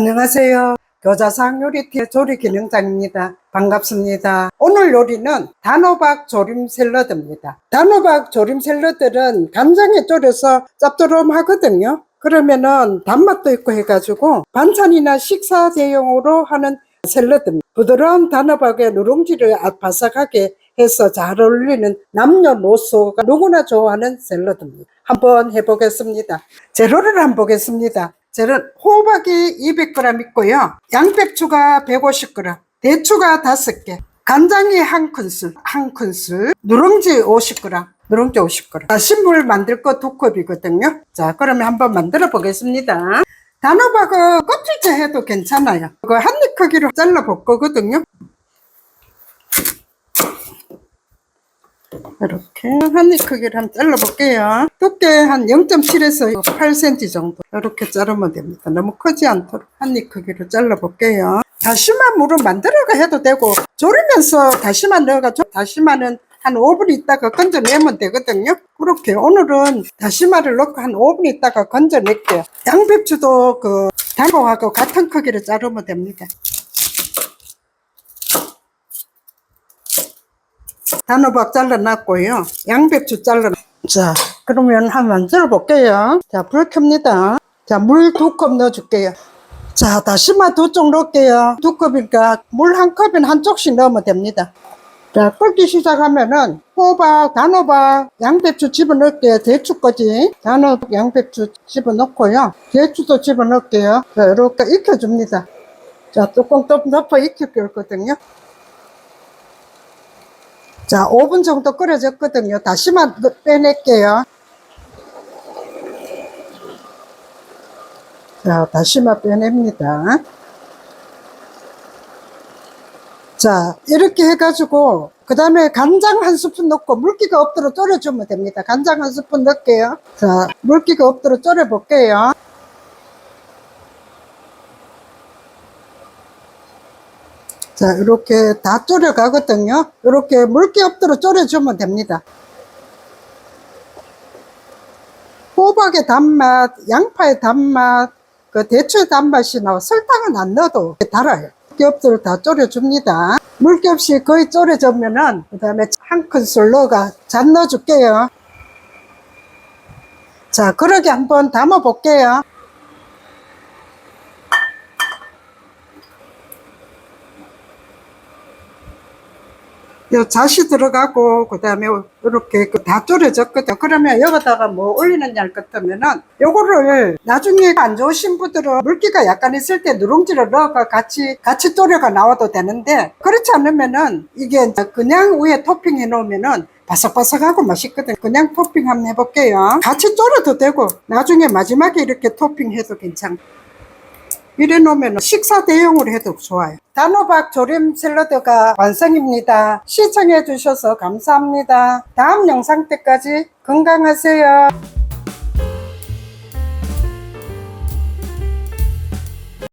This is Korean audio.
안녕하세요. 교자상 요리팀 조리 기능장입니다. 반갑습니다. 오늘 요리는 단호박 조림 샐러드입니다. 단호박 조림 샐러드는 간장에 졸여서 짭조름하거든요. 그러면은 단맛도 있고 해가지고 반찬이나 식사 대용으로 하는 샐러드입니다. 부드러운 단호박에 누룽지를 아- 바삭하게 해서 잘 어울리는 남녀노소가 누구나 좋아하는 샐러드입니다. 한번 해보겠습니다. 재료를 한번 보겠습니다. 재료 호박이 200g 있고요. 양배추가 150g, 대추가 5개, 간장이 한 큰술, 한 큰술, 누룽지 50g, 누룽지 50g. 아, 신물 만들 거 두 컵이거든요. 자, 그러면 한번 만들어 보겠습니다. 단호박은 껍질째 해도 괜찮아요. 이거 한입 크기로 잘라 볼 거거든요. 이렇게 한 입 크기로 한번 잘라볼게요. 두께 한 0.7에서 8cm 정도 이렇게 자르면 됩니다. 너무 크지 않도록 한 입 크기로 잘라볼게요. 다시마 물은 만들어가 해도 되고 졸이면서 다시마 넣어가지고 다시마는 한 5분 있다가 건져내면 되거든요. 그렇게 오늘은 다시마를 넣고 한 5분 있다가 건져낼게요. 양배추도 그 단호하고 같은 크기로 자르면 됩니다. 단호박 잘라놨고요. 양배추 잘라. 자, 그러면 한번 만들어 볼게요. 자, 불 켭니다. 자, 물 두 컵 넣어줄게요. 자, 다시마 두 쪽 넣을게요. 두 컵이니까 물 한 컵은 한쪽씩 넣으면 됩니다. 자, 끓기 시작하면은 호박, 단호박, 양배추 집어넣을게요. 대추까지. 단호박, 양배추 집어넣고요. 대추도 집어넣을게요. 자, 이렇게 익혀줍니다. 자, 뚜껑 또 덮어 익힐거든요. 자, 5분 정도 끓여졌거든요. 다시마 빼낼게요. 자, 다시마 빼냅니다. 자, 이렇게 해가지고, 그 다음에 간장 한 스푼 넣고 물기가 없도록 졸여주면 됩니다. 간장 한 스푼 넣을게요. 자, 물기가 없도록 졸여볼게요. 자, 이렇게 다 졸여 가거든요. 이렇게 물기 없도록 졸여 주면 됩니다. 호박의 단맛, 양파의 단맛, 그 대추의 단맛이 나와 설탕은 안 넣어도 달아요. 물기 없도록 다 졸여 줍니다. 물기 없이 거의 졸여졌면은 그 다음에 한 큰술 넣어가 잔 넣어줄게요. 자, 그러게 한번 담아 볼게요. 요 잣이 들어가고 그다음에 이렇게 그다 졸여졌거든. 그러면 여기다가 뭐 올리는 날 같으면은 요거를 나중에 안 좋으신 분들은 물기가 약간 있을 때 누룽지를 넣어가 같이 같이 졸여가 나와도 되는데 그렇지 않으면은 이게 그냥 위에 토핑 해 놓으면은 바삭바삭하고 맛있거든. 그냥 토핑 한번 해볼게요. 같이 졸여도 되고 나중에 마지막에 이렇게 토핑 해도 괜찮고. 이래 놓으면 식사 대용으로 해도 좋아요. 단호박 조림 샐러드가 완성입니다. 시청해 주셔서 감사합니다. 다음 영상 때까지 건강하세요.